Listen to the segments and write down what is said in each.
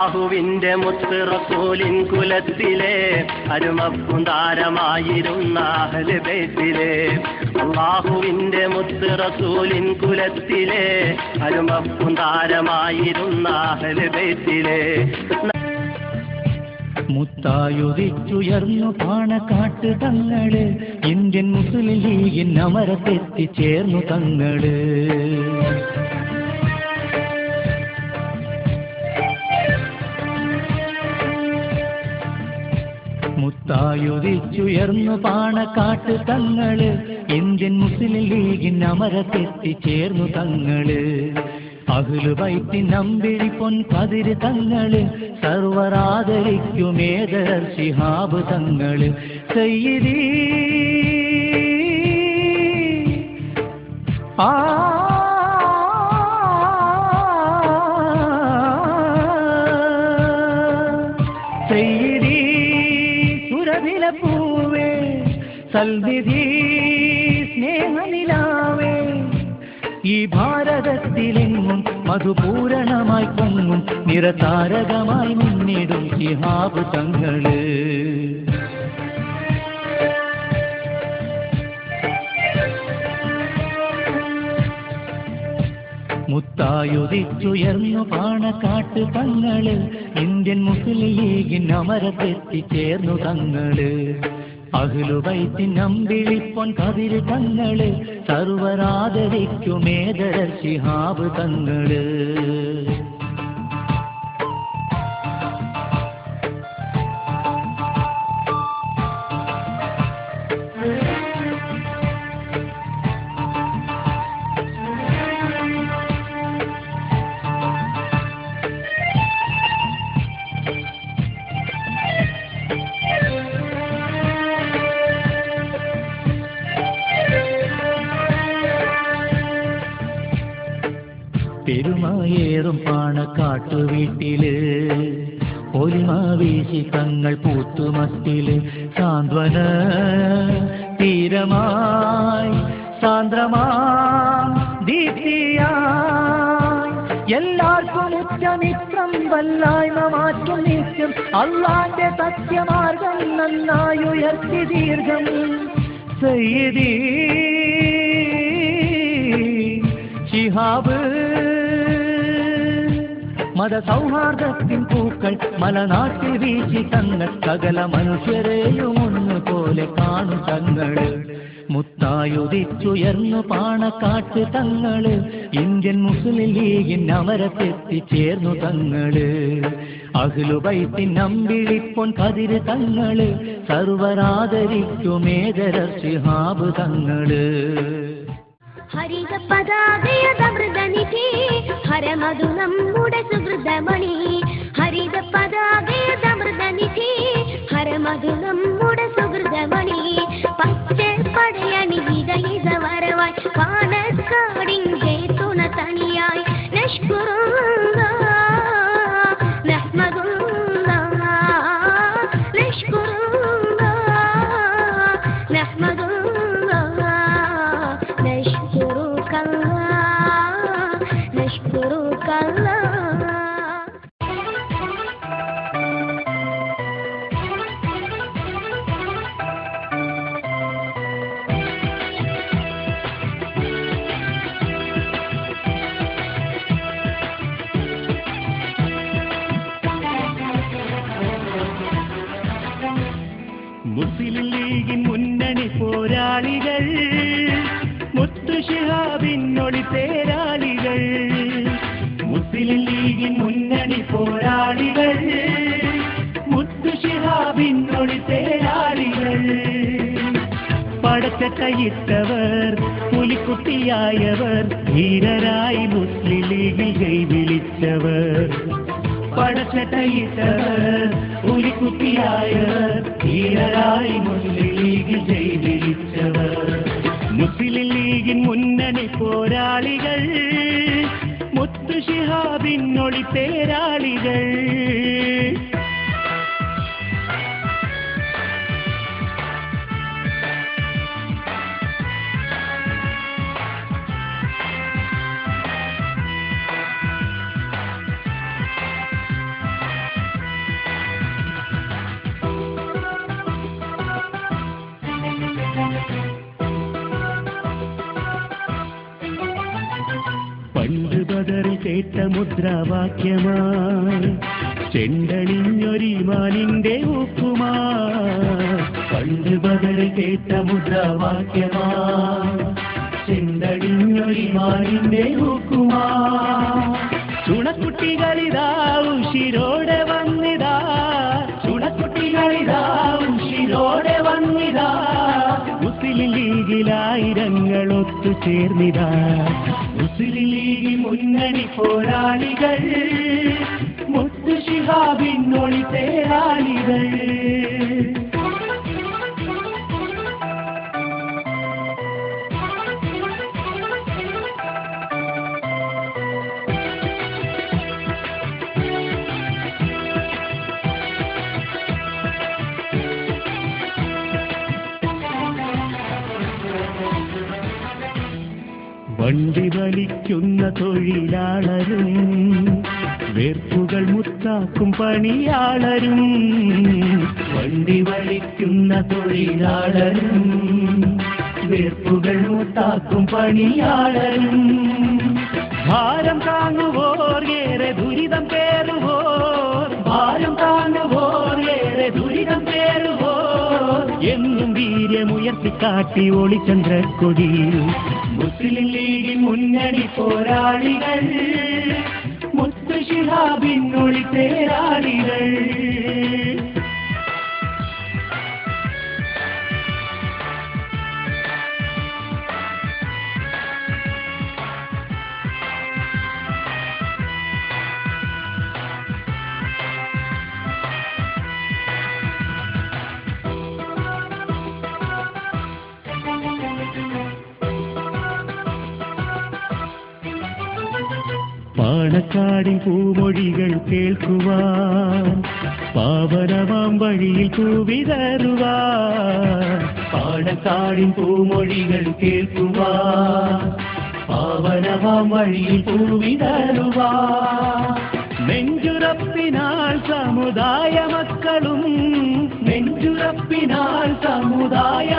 അഹുവിന്റെ മുത്ത് റസൂലിൻ കുലത്തിലെ അരുമപ്പുന്താരമായിരുന്ന അഹ്ല് ബൈത്തിലെ അള്ളാഹുവിന്റെ മുത്തുറസൂലിൻ കുലത്തിലെ അരുമപ്പുന്താരമായിരുന്ന അഹ്ല് ബൈത്തിലെ പാണ പാണക്കാട്ട് തങ്ങൾ Indian Muslim ലീഗിൻ അമരത്തെത്തിച്ചേർന്നു തങ്ങൾ. മുത്തായുദിച്ചുയർന്നു പാണക്കാട്ട് തങ്ങൾ. Indian Muslim ലീഗിൻ അമരത്തെത്തിച്ചേർന്നു തങ്ങൾ. അഹ്ലു വൈത്തി നമ്പിഴി പൊൻ കതിര് തങ്ങൾ. സർവരാദരിക്കുമേതർ ശിഹാബ് തങ്ങൾ. സയ്യിദീ. ആ സൽവിധി സ്നേഹനിലാവേ. ഈ ഭാരതത്തിലെങ്ങും മധുപൂരണമായി പൊങ്ങും നിറതാരകമായി മുന്നിടും ശിഹാബ് തങ്ങൾ. മുത്തായുദിച്ചുയർന്നു പാണക്കാട്ട് തങ്ങൾ ഇന്ത്യൻ മുസ്ലിം ലീഗിൻ അമരത്തെത്തിച്ചേർന്നു തങ്ങൾ. അഖിലുബൈത്തിൻ പൊൻ കതിര് തങ്ങൾ സർവരാദരിക്കുമേതര ശിഹാബ് തങ്ങൾ. പാണക്കാട്ടു വീട്ടിൽ. ഒലിമ വീശി തങ്ങൾ പൂത്തുമത്തിൽ സാന്ത്വന തീരമായി സാന്ദ്രമാ ദീപ്തിയായി. എല്ലാവർക്കും ഉച്ചമിത്രം വല്ലായ്മ മാറ്റും നിത്യം. അള്ളാന്റെ സത്യമാർഗം നന്നായി ഉയർത്തി ദീർഘം. സയ്യിദീ ശിഹാബ് മതസൗഹാർദ്ദത്തിൻ പൂക്കൾ മലനാട്ടിൽ വീശി തങ്ങൾ. സകല മനുഷ്യരെയും ഒന്നുപോലെ കാണു തങ്ങൾ. മുത്തായുദിച്ചുയർന്നു പാണക്കാട്ട് തങ്ങൾ ഇന്ത്യൻ മുസ്ലിം ലീഗിൻ അമരത്തെത്തിച്ചേർന്നു തങ്ങൾ അഖിലുബൈത്തിൻ അമ്പിളിപ്പൊൻ കതിര് തങ്ങൾ സർവരാദരിക്കുമേതര ശിഹാബ് തങ്ങൾ ഹരിത പതാകയതമൃതനിധി ഹരമധു നമ്മുടെ സുഹൃതമണി ശിഹാബിനൊളി തേരാളികൾ. മുസ്ലിം ലീഗിൻ മുന്നണി പോരാളികൾ. മുത്തുഷിഹാബിൻ ഒളി തേരാളികൾ. പടച്ചക്കയിട്ടവർ പുലിക്കുട്ടിയായവർ ധീരരായി മുസ്ലിം ലീഗിൽ കൈവിളിച്ചവർ പടച്ചട്ടയിട്ടവർ പുലിക്കുട്ടിയായവർ ധീരരായി മുസ്ലിം ലീഗിൽ பேராளிகள். കേട്ട മുദ്രാവാക്യമായി ചെണ്ടണിഞ്ഞൊരിമാനിന്റെ ഊക്കുമാ പണ്ട് ബദൽ കേട്ട മുദ്രാവാക്യമായി ചെണ്ടണിഞ്ഞൊരിമാനിന്റെ ഊക്കുമാ ചുണക്കുട്ടികളിതാ ലീഗിലായിരങ്ങൾ ഒത്തുചേർന്നിതാ മുസ്ലിം ലീഗ് മുന്നണി പോരാളികൾ മുത്തു ശിഹാബിൻ ഒളി തേരാളികൾ. വണ്ടി വലിക്കുന്ന തൊഴിലാളരും വേർപ്പുകൾ മുത്താക്കും പണിയാളരും വണ്ടി വലിക്കുന്ന തൊഴിലാളരും വേർപ്പുകൾ മുത്താക്കും പണിയാളരും. ഭാരം താങ്ങുവോർ ഏറെ ദുരിതം പേറുവോർ ഭാരം എന്നും വീര്യമുയർത്തിക്കാട്ടി കൊടി മുസ്ലിം ലീഗിൻ മുന്നണി പോരാളികൾ. മുത്തു ശിഹാബിന്നൊളി തേരാളികൾ പാണക്കാടിൻ പൂമൊഴികൾ കേൾക്കുവാൻ പാവനമാം വഴിയിൽ പൂവിതറുവാൻ പാണക്കാടിൻ പൂമൊഴികൾ കേൾക്കുവാൻ പാവനമാം വഴിയിൽ പൂവിതറുവാൻ നെഞ്ചുറപ്പിനാൽ സമുദായ മക്കളും നെഞ്ചുറപ്പിനാൽ സമുദായ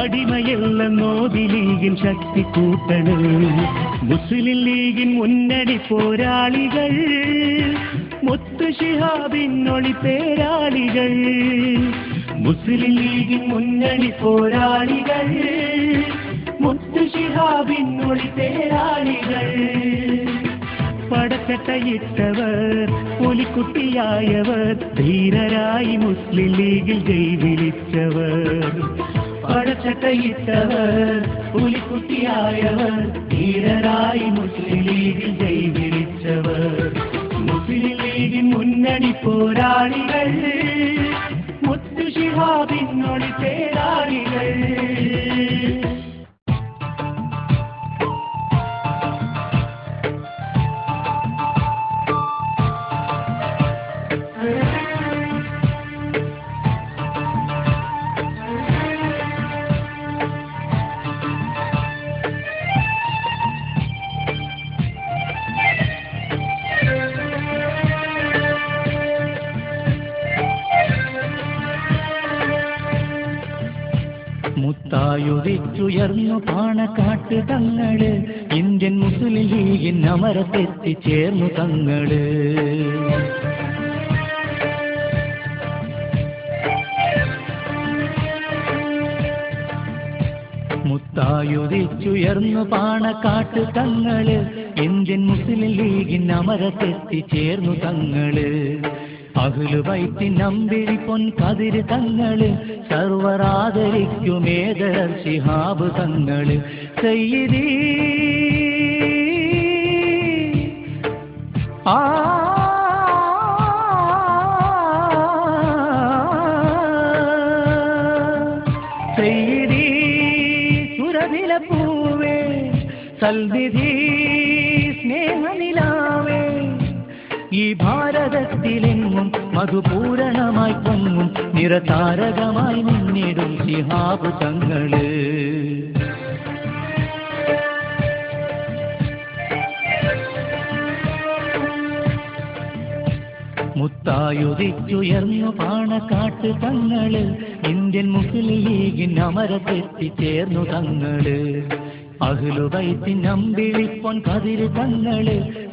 മക്കളും മോദി ലീഗിൻ ശക്തി കൂട്ടണ് മുസ്ലിം ലീഗിൻ മുന്നണി പോരാളികൾ. മുത്തു ഒളി പേരാളികൾ. മുസ്ലിം ലീഗിൻ മുന്നണി പോരാളികൾ. മുത്തു ഒളി പേരാളികൾ. പടക്കട്ടയിട്ടവർ പുലിക്കുട്ടിയായവർ ധീരരായി മുസ്ലിം ലീഗിൽ ജയ് വിളിച്ചവർ. പടച്ചട്ടയിട്ടവർ പുലിക്കുട്ടിയായവർ ധീരരായി മുസ്ലിം ലീഗിൽ ജയ് വിളിച്ചവർ. മുസ്ലിം ലീഗിൻ മുന്നണി പോരാളികൾ മുത്തു ശിഹാബിന്നൊളി പേരാളികൾ മുത്തായുദിച്ചുയർന്നു പാണക്കാട്ട് തങ്ങൾ. ഇന്ത്യൻ മുസ്ലിം ലീഗിൻ അമരത്തെത്തിച്ചേർന്നു തങ്ങൾ. മുത്തായുധിച്ചുയർന്നു പാണക്കാട്ട് തങ്ങൾ. ഇന്ത്യൻ മുസ്ലിം ലീഗിൻ അമരത്തെത്തിച്ചേർന്നു തങ്ങൾ. അഹ്ലുബൈത്തിൻ നമ്പിഴി പൊൻ കതിര് തങ്ങൾ സർവറാദരിക്കുമേതരർ ശിഹാബ് തങ്ങൾ സയ്യിദീ. ആ. സയ്യിദീ പൂവേ സൽവിധി മധുപൂരണമായി പൊങ്ങും നിറതാരകമായി നിന്നിടും സിഹാബ് തങ്ങൾ. മുത്തായുദിച്ചുയർന്നു പാണക്കാട്ട് തങ്ങൾ. ഇന്ത്യൻ മുസ്ലിം ലീഗിൻ അമരത്തെത്തിച്ചേർന്നു തങ്ങൾ. അഹ്ലുബൈത്തിൻ അമ്പിളിപ്പൊൻ കതിര് തങ്ങൾ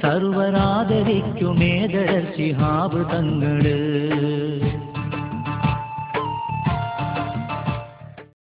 സർവരാദരിക്കുമേതര ശിഹാബ് തങ്ങൾ.